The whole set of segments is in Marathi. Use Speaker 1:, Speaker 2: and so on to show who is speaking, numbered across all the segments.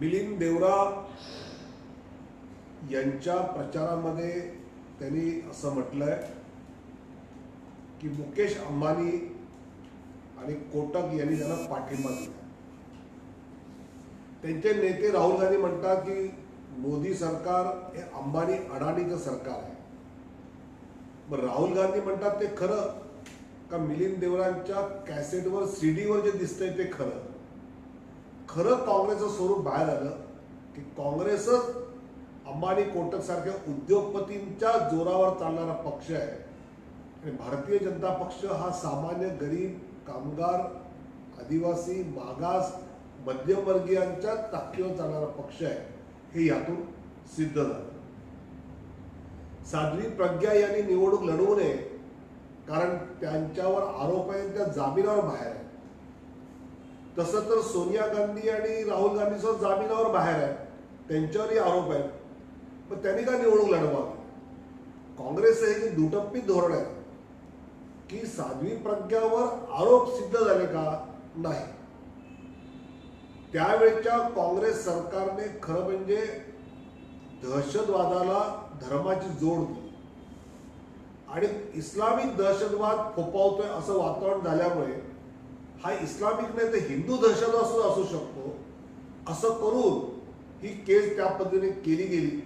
Speaker 1: मिलिंद देवरा यांच्या प्रचारामध्ये त्यांनी असं म्हटलंय की मुकेश अंबानी आणि कोटक यांनी त्यांना पाठिंबा दिला त्यांचे नेते राहुल गांधी म्हणतात की मोदी सरकार हे अंबानी अडाणीचं सरकार आहे. मग राहुल गांधी म्हणतात ते खरं? का मिलिंद देवरांच्या कॅसेटवर सीडीवर जे दिसतंय ते खरं? खरं काँग्रेसचं स्वरूप बाहेर आलं की काँग्रेसच अंबानी कोटक सारख्या उद्योगपतींच्या जोरावर चालणारा पक्ष आहे. आणि भारतीय जनता पक्ष हा सामान्य गरीब कामगार आदिवासी मागास मध्यमवर्गीयांच्या ताकदीवर चालणारा पक्ष आहे. हे यातून सिद्ध झालं. साध्वी प्रज्ञा यांनी निवडणूक लढवू नये कारण त्यांच्यावर आरोप आहे त्या जामिनावर बाहेर आहे. तसं तर सोनिया गांधी आणि राहुल गांधी सुद्धा जामिनावर बाहेर आहे त्यांच्यावरही आरोप आहेत. पण त्यांनी का निवडणूक लढवावी? काँग्रेस हे की दुटप्पी धोरण आहे की साध्वी प्रज्ञावर आरोप सिद्ध झाले का? नाही. त्यावेळच्या काँग्रेस सरकारने खरं म्हणजे दहशतवादाला धर्माची जोड दिली. आणि इस्लामिक दहशतवाद फोपावतोय असं वातावरण झाल्यामुळे हा इस्लामिक नाही तर हिंदू दहशतवाद सुद्धा असू शकतो. असं करून ही केस त्या पद्धतीने केली गेली.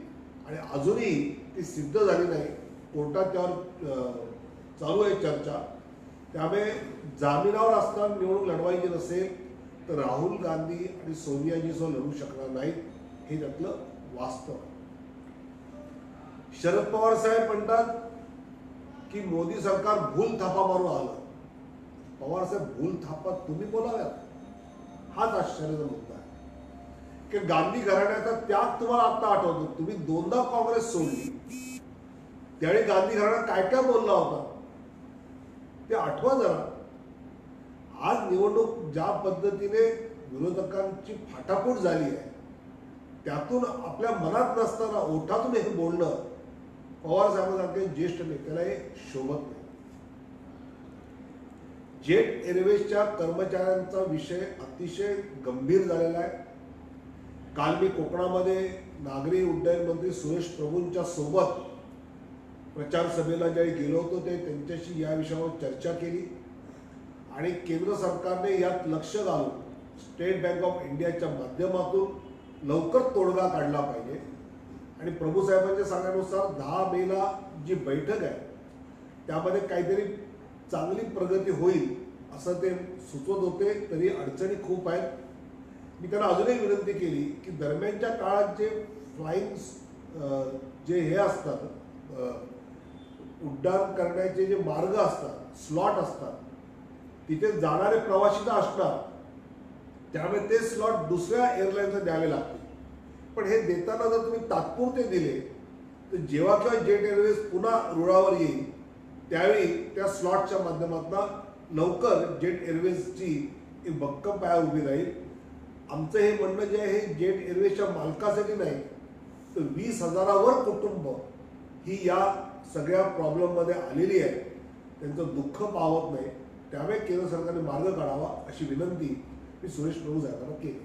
Speaker 1: आणि अजूनही ती सिद्ध झाली नाही. कोर्टात त्यावर चालू आहे चर्चा. त्यामुळे जामिनावर असताना निवडणूक लढवायची नसेल तर राहुल गांधी आणि सोनियाजी सो लढू शकणार नाहीत हे त्यातलं वास्तव आहे. शरद पवार साहेब म्हणतात की मोदी सरकार भूल थापा मारून आलं. पवार साहेब भूल थापा तुम्ही बोलाव्यात. हाच आश्चर्याचा मुद्दा आहे. की गांधी घराण्याचा त्याग तुम्हाला आता आठवतो. तुम्ही दोनदा काँग्रेस सोडली. त्यावेळी गांधी घराणा काय काय बोलला होता? ते आठवा जरा. आज निवडणूक ज्या पद्धतीने विरोधकांची फाटाफूट झाली आहे त्यातून आपल्या मनात नसताना ओठातून हे बोलणं पवार साहेबांसारखे ज्येष्ठ नेत्याला हे शोभत नाही. जेट एअरवेजच्या कर्मचाऱ्यांचा विषय अतिशय गंभीर झालेला आहे. काल मी कोकणामध्ये नागरी उड्डयन मंत्री सुरेश प्रभूंच्या सोबत प्रचार सभेला ज्यावेळी गेलो होतो ते त्यांच्याशी या विषयावर चर्चा केली. आणि केंद्र सरकारने यात लक्ष घालून स्टेट बँक ऑफ इंडियाच्या माध्यमातून लवकर तोडगा काढला पाहिजे. आणि प्रभू साहेबांच्या सांगण्यानुसार दहा मेला जी बैठक आहे त्यामध्ये काहीतरी चांगली प्रगती होईल असं ते सुचवत होते तरी अडचणी खूप आहेत. मी त्यांना अजूनही विनंती केली की दरम्यानच्या काळात जे फ्लाईंग जे हे असतात उड्डाण करण्याचे जे मार्ग असतात स्लॉट असतात तिथे जाणारे प्रवासी तर असणार त्यामुळे ते स्लॉट दुसऱ्या एअरलाईनला द्यावे लागते पण हे देताना जर तुम्ही तात्पुरते दिले तर जेव्हा केव्हा जेट एअरवेज पुन्हा रुळावर येईल त्यावेळी त्या स्लॉटच्या माध्यमातून लवकर जेट एअरवेजची एक भक्कम पाया उभी राहील. आमचं हे म्हणणं जे आहे हे जेट एअरवेजच्या मालकासाठी नाही तर वीस हजारावर कुटुंब ही या सगळ्या प्रॉब्लेममध्ये आलेली आहे. त्यांचं दुःख पावत नाही. त्यामुळे केंद्र सरकारने मार्ग काढावा अशी विनंती मी सुरेश प्रभू साहेबांना केली.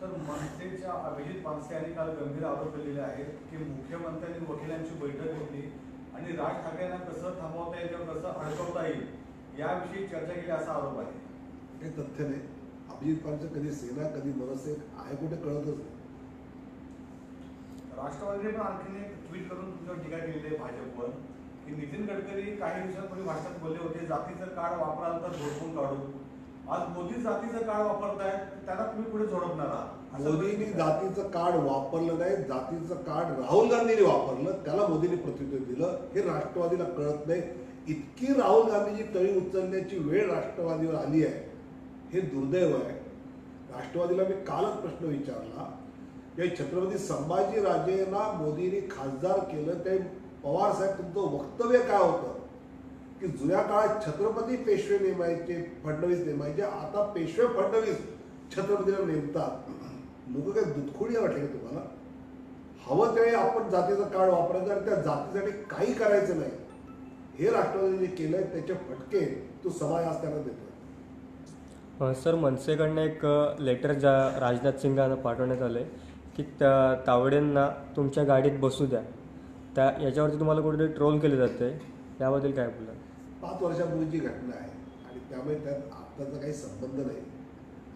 Speaker 2: तर मनसेच्या अभिजित पानसे यांनी काल गंभीर आरोप केलेले आहेत की मुख्यमंत्र्यांनी वकिलांची बैठक घेतली आणि राज ठाकरेंना कसं थांबवता येईल किंवा कसं अडकवता येईल याविषयी चर्चा केली असा आरोप आहे.
Speaker 1: हे तथ्य नाही. अभिजित पानचं कधी सेना कधी मनसे आहे कुठे कळतच नाही.
Speaker 2: राष्ट्रवादीने पण आणखीन एक ट्विट करून तुमच्यावर टीका केलेली आहे भाजपवर की नितीन गडकरी काही दिवसांपूर्वी भाषणात बोलले होते जातीचं कार्ड वापराल तर झोडपून काढू. आज मोदी जातीचं कार्ड वापरतायत त्यांना तुम्ही पुढे झोडपणार आहात.
Speaker 1: मोदींनी. जातीचं कार्ड वापरलं नाही जातीचं कार्ड राहुल गांधींनी वापरलं त्याला मोदींनी प्रत्युत्तर दिलं. हे राष्ट्रवादीला कळत नाही. इतकी राहुल गांधीची तळी उचलण्याची वेळ राष्ट्रवादीवर आली आहे. हे दुर्दैव आहे. राष्ट्रवादीला मी कालच प्रश्न विचारला. या छत्रपती संभाजी राजेंना मोदींनी खासदार केलं ते पवार साहेब तुमचं वक्तव्य काय होतं? की जुन्या काळात छत्रपती पेशवे नेमायचे फडणवीस नेमायचे आता पेशवे फडणवीस छत्रपतीला नेमतात. लोक काय दुधखोडी वाटले का तुम्हाला? हवं त्यावेळी आपण जातीचं कार्ड वापरायचं आणि त्या जातीसाठी काही करायचं नाही. हे राष्ट्रवादीने जे आहे त्याचे फटके तो समाज आज त्यांना
Speaker 3: देतो सर मनसेकडनं एक लेटर ज्या राजनाथ सिंगांना पाठवण्यात आलं आहे की त्या तावडेंना तुमच्या गाडीत बसू द्या. त्या याच्यावरती तुम्हाला कुठेतरी ट्रोल केले जाते याबद्दल काय बोला
Speaker 1: पाच वर्षापूर्वीची घटना आहे आणि त्यामुळे त्यात आत्ताचा काही संबंध नाही.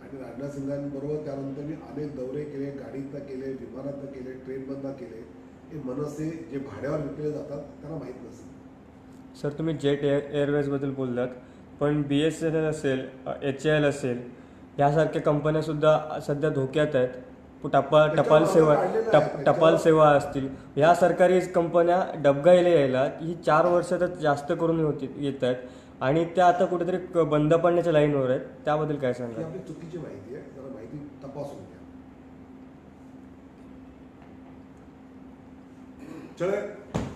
Speaker 1: आणि राजनाथ सिंगांबरोबर त्यानंतर मी अनेक दौरे केले गाडीतनं केले विमानातनं केले ट्रेनमधनं केले. हे मनसे जे भाड्यावर विकले जातात त्यांना माहीत नसतं.
Speaker 3: सर तुम्ही जेट एअर एअरवेजबद्दल बोललात पण बी एस एन एल असेल एच ए एल असेल यासारख्या कंपन्यासुद्धा सध्या धोक्यात आहेत. टपा टपाल सेवा टप टपाल सेवा असतील. ह्या सरकारी कंपन्या डबगायला यायला ही चार वर्षातच जास्त करून होती येत आहेत आणि त्या आता कुठेतरी क- बंद पडण्याच्या लाईनवर आहेत. त्याबद्दल काय सांगा
Speaker 1: आपली चुकीची माहिती आहे. जरा माहिती तपासून घ्या. चले.